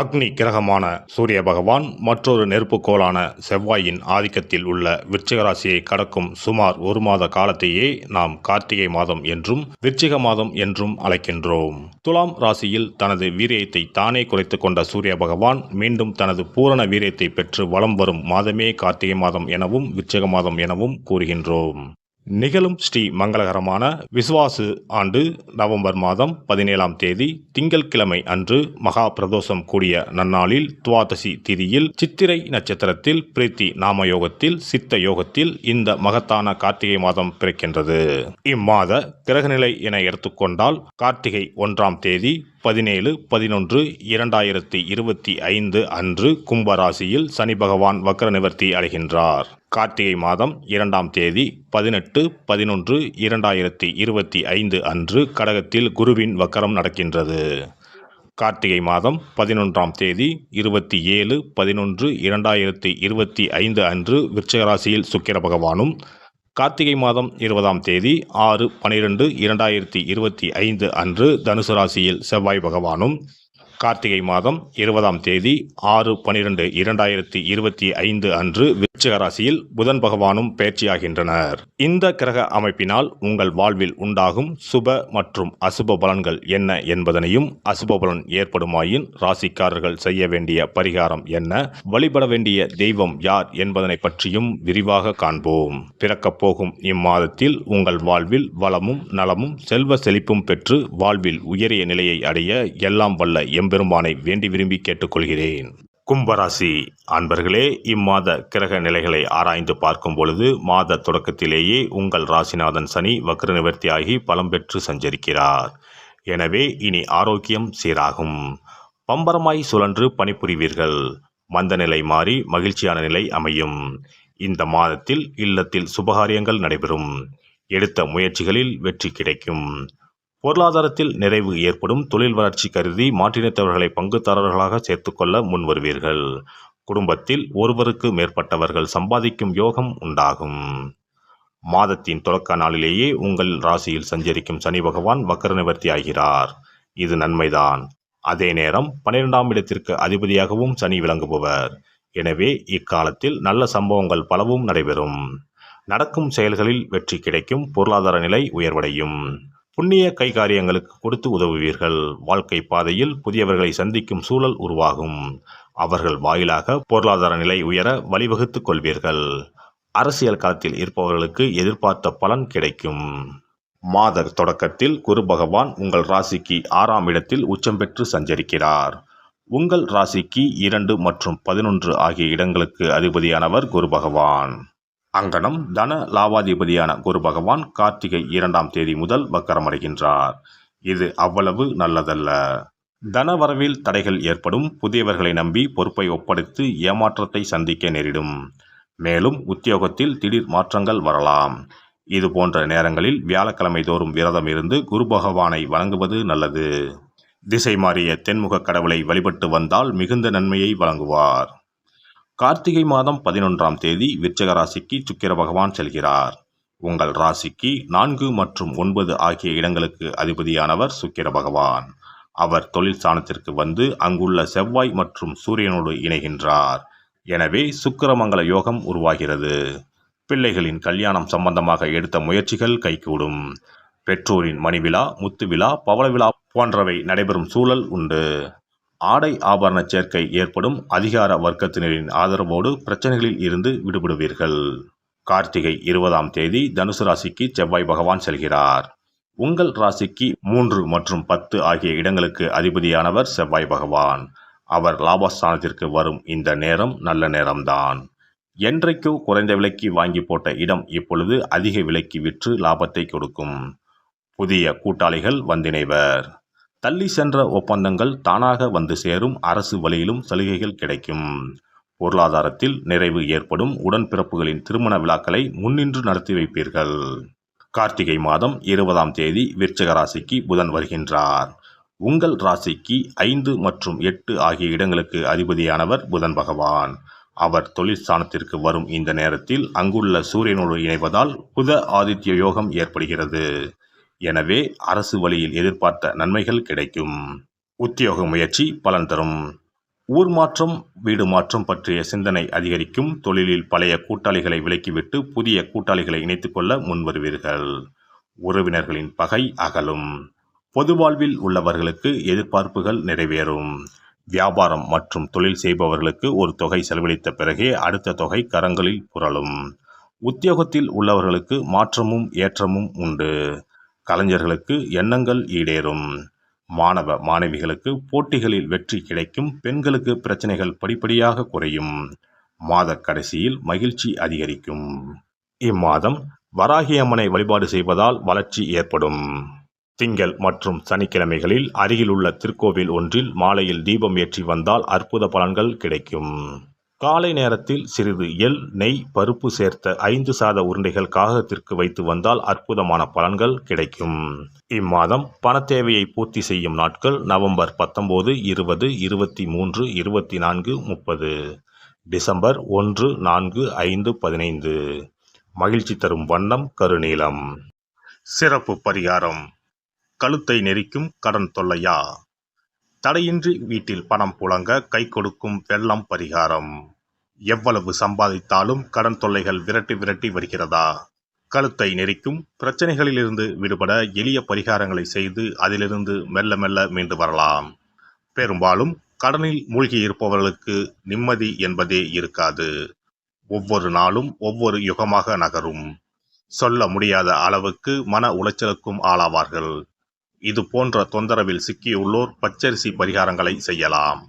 அக்னி கிரகமான சூரிய பகவான் மற்றொரு நெருப்புக்கோளான செவ்வாயின் ஆதிக்கத்தில் உள்ள விருச்சிகராசியை கடக்கும் சுமார் ஒரு மாத காலத்தையே நாம் கார்த்திகை மாதம் என்றும் விருச்சிக மாதம் என்றும் அழைக்கின்றோம். துலாம் ராசியில் தனது வீரியத்தை தானே குறைத்து கொண்ட சூரிய பகவான் மீண்டும் தனது பூரண வீரியத்தை பெற்று வலம் வரும் மாதமே கார்த்திகை மாதம் எனவும் விருச்சிக மாதம் எனவும் கூறுகின்றோம். நிகழும் ஸ்ரீ மங்களகரமான விசுவாசு ஆண்டு நவம்பர் மாதம் பதினேழாம் தேதி திங்கட்கிழமை அன்று மகா பிரதோஷம் கூடிய நன்னாளில் துவாதசி திதியில் சித்திரை நட்சத்திரத்தில் பிரீத்தி நாம யோகத்தில் சித்த யோகத்தில் இந்த மகத்தான கார்த்திகை மாதம் பிறக்கின்றது. இம்மாத கிரகநிலை என எடுத்துக்கொண்டால் கார்த்திகை ஒன்றாம் தேதி பதினேழு பதினொன்று இரண்டாயிரத்தி இருபத்தி ஐந்து அன்று கும்பராசியில் சனி பகவான் வக்ர நிவர்த்தி அடைகின்றார். கார்த்திகை மாதம் இரண்டாம் தேதி பதினெட்டு பதினொன்று இரண்டாயிரத்தி இருபத்தி ஐந்து அன்று கடகத்தில் குருவின் வக்கரம் நடக்கின்றது. கார்த்திகை மாதம் பதினொன்றாம் தேதி இருபத்தி ஏழு பதினொன்று இரண்டாயிரத்தி இருபத்தி ஐந்து அன்று விருச்சகராசியில் சுக்கிர பகவானும் கார்த்திகை மாதம் இருபதாம் தேதி ஆறு பனிரெண்டு இரண்டாயிரத்தி இருபத்தி ஐந்து அன்று தனுசு ராசியில் செவ்வாய் பகவானும் கார்த்திகை மாதம் இருபதாம் தேதி ஆறு பனிரெண்டு இரண்டாயிரத்தி இருபத்தி ஐந்து அன்று விருச்சிக ராசியில் புதன் பகவானும் பயிற்சியாகின்றனர். இந்த கிரக அமைப்பினால் உங்கள் வாழ்வில் உண்டாகும் சுப மற்றும் அசுப பலன்கள் என்ன என்பதனையும் அசுப பலன் ஏற்படுமாயின் ராசிக்காரர்கள் செய்ய வேண்டிய பரிகாரம் என்ன? வழிபட வேண்டிய தெய்வம் யார் என்பதனை பற்றியும் விரிவாக காண்போம். பிறக்கப் போகும் இம்மாதத்தில் உங்கள் வாழ்வில் வளமும் நலமும் செல்வ செழிப்பும் பெற்று வாழ்வில் உயரிய நிலையை அடைய எல்லாம் வல்ல எம்பெருமானை வேண்டி விரும்பி கேட்டுக்கொள்கிறேன். கும்பராசி அன்பர்களே இம்மாத கிரக நிலைகளை ஆராய்ந்து பார்க்கும் பொழுது மாத தொடக்கத்திலேயே உங்கள் ராசிநாதன் சனி வக்ர நிவர்த்தியாகி பலம் பெற்று சஞ்சரிக்கிறார். எனவே இனி ஆரோக்கியம் சீராகும். பம்பரமாய் சுழன்று பணிபுரிவீர்கள். மந்த நிலை மாறி மகிழ்ச்சியான நிலை அமையும். இந்த மாதத்தில் இல்லத்தில் சுபகாரியங்கள் நடைபெறும். எடுத்த முயற்சிகளில் வெற்றி கிடைக்கும். பொருளாதாரத்தில் நிறைவு ஏற்படும் தொழில் வளர்ச்சி கருதி மாற்றினத்தவர்களை பங்குதாரர்களாக சேர்த்துக்கொள்ள முன் வருவீர்கள் குடும்பத்தில் ஒருவருக்கு மேற்பட்டவர்கள் சம்பாதிக்கும் யோகம் உண்டாகும். மாதத்தின் தொடக்க நாளிலேயே உங்கள் ராசியில் சஞ்சரிக்கும் சனி பகவான் வக்கர நிவர்த்தி ஆகிறார். இது நன்மைதான். அதே நேரம் பன்னிரெண்டாம் இடத்திற்கு அதிபதியாகவும் சனி விளங்குபவர். எனவே இக்காலத்தில் நல்ல சம்பவங்கள் பலவும் நடைபெறும். நடக்கும் செயல்களில் வெற்றி கிடைக்கும் பொருளாதார நிலை உயர்வடையும். புண்ணிய கைகாரியங்களுக்கு கொடுத்து உதவுவீர்கள். வாழ்க்கை பாதையில் புதியவர்களை சந்திக்கும் சூழல் உருவாகும். அவர்கள் வாயிலாக பொருளாதார நிலை உயர வழிவகுத்துக் கொள்வீர்கள். அரசியல் களத்தில் இருப்பவர்களுக்கு எதிர்பார்த்த பலன் கிடைக்கும். மாத தொடக்கத்தில் குரு பகவான் உங்கள் ராசிக்கு ஆறாம் இடத்தில் உச்சம் பெற்று சஞ்சரிக்கிறார். உங்கள் ராசிக்கு இரண்டு மற்றும் பதினொன்று ஆகிய இடங்களுக்கு அதிபதியானவர் குரு பகவான். அங்கனம் தன லாபாதிபதியான குரு பகவான் கார்த்திகை இரண்டாம் தேதி முதல் வக்கரமடைகின்றார் இது அவ்வளவு நல்லதல்ல. தனவரவில் தடைகள் ஏற்படும். புதியவர்களை நம்பி பொறுப்பை ஒப்படைத்து ஏமாற்றத்தை சந்திக்க நேரிடும். மேலும் உத்தியோகத்தில் திடீர் மாற்றங்கள் வரலாம். இது போன்ற நேரங்களில் வியாழக்கிழமை தோறும் விரதம் இருந்து குரு பகவானை வணங்குவது நல்லது. திசை மாறிய தென்முக கடவுளை வழிபட்டு வந்தால் மிகுந்த நன்மையை வழங்குவார். கார்த்திகை மாதம் பதினொன்றாம் தேதி விருச்சக ராசிக்கு சுக்கிர பகவான் செல்கிறார். உங்கள் ராசிக்கு நான்கு மற்றும் ஒன்பது ஆகிய இடங்களுக்கு அதிபதியானவர் சுக்கிர பகவான். அவர் தொழில் ஸ்தானத்திற்கு வந்து அங்குள்ள செவ்வாய் மற்றும் சூரியனோடு இணைகின்றார். எனவே சுக்கிரமங்கல யோகம் உருவாகிறது. பிள்ளைகளின் கல்யாணம் சம்பந்தமாக எடுத்த முயற்சிகள் கைகூடும். பெற்றோரின் மணிவிழா முத்து விழா பவள விழா போன்றவை நடைபெறும் சூழல் உண்டு. ஆடை ஆபரண சேர்க்கை ஏற்படும் அதிகார வர்க்கத்தினரின் ஆதரவோடு பிரச்சனைகளில் இருந்து விடுபடுவீர்கள். கார்த்திகை இருபதாம் தேதி தனுசு ராசிக்கு செவ்வாய் பகவான் செல்கிறார். உங்கள் ராசிக்கு மூன்று மற்றும் பத்து ஆகிய இடங்களுக்கு அதிபதியானவர் செவ்வாய் பகவான். அவர் லாபஸ்தானத்திற்கு வரும் இந்த நேரம் நல்ல நேரம்தான். என்றைக்கோ குறைந்த விலைக்கு வாங்கி போட்ட இடம் இப்பொழுது அதிக விலைக்கு விற்று லாபத்தை கொடுக்கும். புதிய கூட்டாளிகள் வந்திணைவர். தள்ளி சென்ற ஒப்பந்தங்கள் தானாக வந்து சேரும். அரசு வழியிலும் சலுகைகள் கிடைக்கும். பொருளாதாரத்தில் நிறைவு ஏற்படும். உடன்பிறப்புகளின் திருமண விழாக்களை முன்னின்று நடத்தி வைப்பீர்கள். கார்த்திகை மாதம் இருபதாம் தேதி விருச்சக ராசிக்கு புதன் வருகின்றார். உங்கள் ராசிக்கு ஐந்து மற்றும் எட்டு ஆகிய இடங்களுக்கு அதிபதியானவர் புதன் பகவான். அவர் தொழிற்ஸ்தானத்திற்கு வரும் இந்த நேரத்தில் அங்குள்ள சூரியனோடு இணைவதால் புத ஆதித்ய யோகம் ஏற்படுகிறது. எனவே அரசு வழியில் எதிர்பார்த்த நன்மைகள் கிடைக்கும். உத்தியோக முயற்சி பலன் தரும். ஊர் மாற்றம் வீடு மாற்றம் பற்றிய சிந்தனை அதிகரிக்கும். தொழிலில் பழைய கூட்டாளிகளை விலக்கிவிட்டு புதிய கூட்டாளிகளை இணைத்துக்கொள்ள முன்வருவீர்கள் உறவினர்களின் பகை அகலும். பொது வாழ்வில் உள்ளவர்களுக்கு எதிர்பார்ப்புகள் நிறைவேறும். வியாபாரம் மற்றும் தொழில் செய்பவர்களுக்கு ஒரு தொகை செலவழித்த பிறகே அடுத்த தொகை கரங்களில் புரளும். உத்தியோகத்தில் உள்ளவர்களுக்கு மாற்றமும் ஏற்றமும் உண்டு. கலைஞர்களுக்கு எண்ணங்கள் ஈடேறும். மாணவ மாணவிகளுக்கு போட்டிகளில் வெற்றி கிடைக்கும் பெண்களுக்கு பிரச்சனைகள் படிப்படியாக குறையும். மாத கடைசியில் மகிழ்ச்சி அதிகரிக்கும். இம்மாதம் வராகி அம்மனை வழிபாடு செய்வதால் வளர்ச்சி ஏற்படும். திங்கள் மற்றும் சனிக்கிழமைகளில் அருகிலுள்ள திருக்கோவில் ஒன்றில் மாலையில் தீபம் ஏற்றி வந்தால் அற்புத பலன்கள் கிடைக்கும். காலை நேரத்தில் சிறிது எள் நெய் பருப்பு சேர்த்த ஐந்து சாத உருண்டைகள் காகத்திற்கு வைத்து வந்தால் அற்புதமான பலன்கள் கிடைக்கும். இம்மாதம் பணத்தேவையை பூர்த்தி செய்யும் நாட்கள் நவம்பர் பத்தொம்போது இருபது இருபத்தி மூன்று இருபத்தி நான்கு முப்பது. டிசம்பர் ஒன்று நான்கு ஐந்து பதினைந்து. மகிழ்ச்சி தரும் வண்ணம் கருநீளம் சிறப்பு பரிகாரம். கழுத்தை நெரிக்கும் கடன் தொல்லையா? தடையின்றி வீட்டில் பணம் புழங்க கை கொடுக்கும் வெள்ளம் பரிகாரம். எவ்வளவு சம்பாதித்தாலும் கடன் தொல்லைகள் விரட்டி விரட்டி வருகிறதா? கழுத்தை நெரிக்கும் பிரச்சனைகளிலிருந்து விடுபட எளிய பரிகாரங்களை செய்து அதிலிருந்து மெல்ல மெல்ல மீண்டு வரலாம். பெரும்பாலும் கடனில் மூழ்கி இருப்பவர்களுக்கு நிம்மதி என்பதே இருக்காது. ஒவ்வொரு நாளும் ஒவ்வொரு யுகமாக நகரும். சொல்ல முடியாத அளவுக்கு மன உளைச்சலுக்கும் ஆளாவார்கள். இது போன்ற தொந்தரவில் சிக்கியுள்ளோர் பச்சரிசி பரிகாரங்களை செய்யலாம்.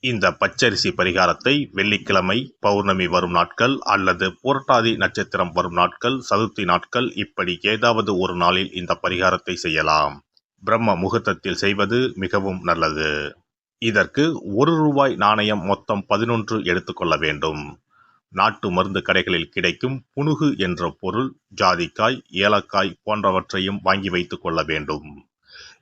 இந்த பச்சரிசி பரிகாரத்தை வெள்ளிக்கிழமை பௌர்ணமி வரும் நாட்கள் அல்லது புரட்டாதி நட்சத்திரம் வரும் நாட்கள் சதுர்த்தி நாட்கள் இப்படி ஏதாவது ஒரு நாளில் இந்த பரிகாரத்தை செய்யலாம். பிரம்ம முகூர்த்தத்தில் செய்வது மிகவும் நல்லது. இதற்கு ஒரு ரூபாய் நாணயம் மொத்தம் பதினொன்று எடுத்துக்கொள்ள வேண்டும். நாட்டு மருந்து கடைகளில் கிடைக்கும் புனுகு என்ற பொருள் ஜாதிக்காய் ஏலக்காய் போன்றவற்றையும் வாங்கி வைத்துக் கொள்ள வேண்டும்.